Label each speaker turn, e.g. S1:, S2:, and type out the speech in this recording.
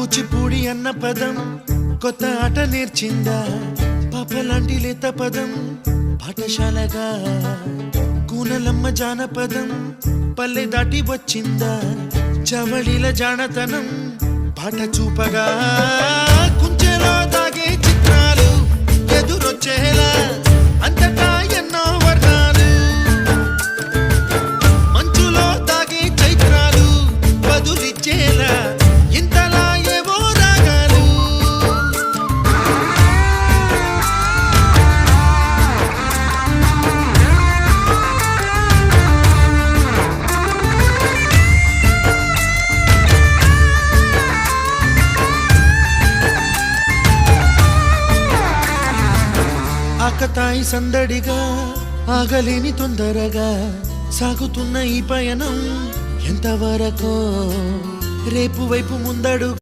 S1: కూచిపూడి అన్న పదం కొత్త ఆట నేర్చిందా? పాపలాంటి లేత పదం పాఠశాలగా? కూనలమ్మ జానపదం పల్లె దాటి వచ్చిందా? చవళిల జానతనం పాట చూపగా? ఆకతాయి సందడిగా ఆగలేని తొందరగా సాగుతున్న ఈ పయనం ఎంతవరకో రేపు వైపు ముందడు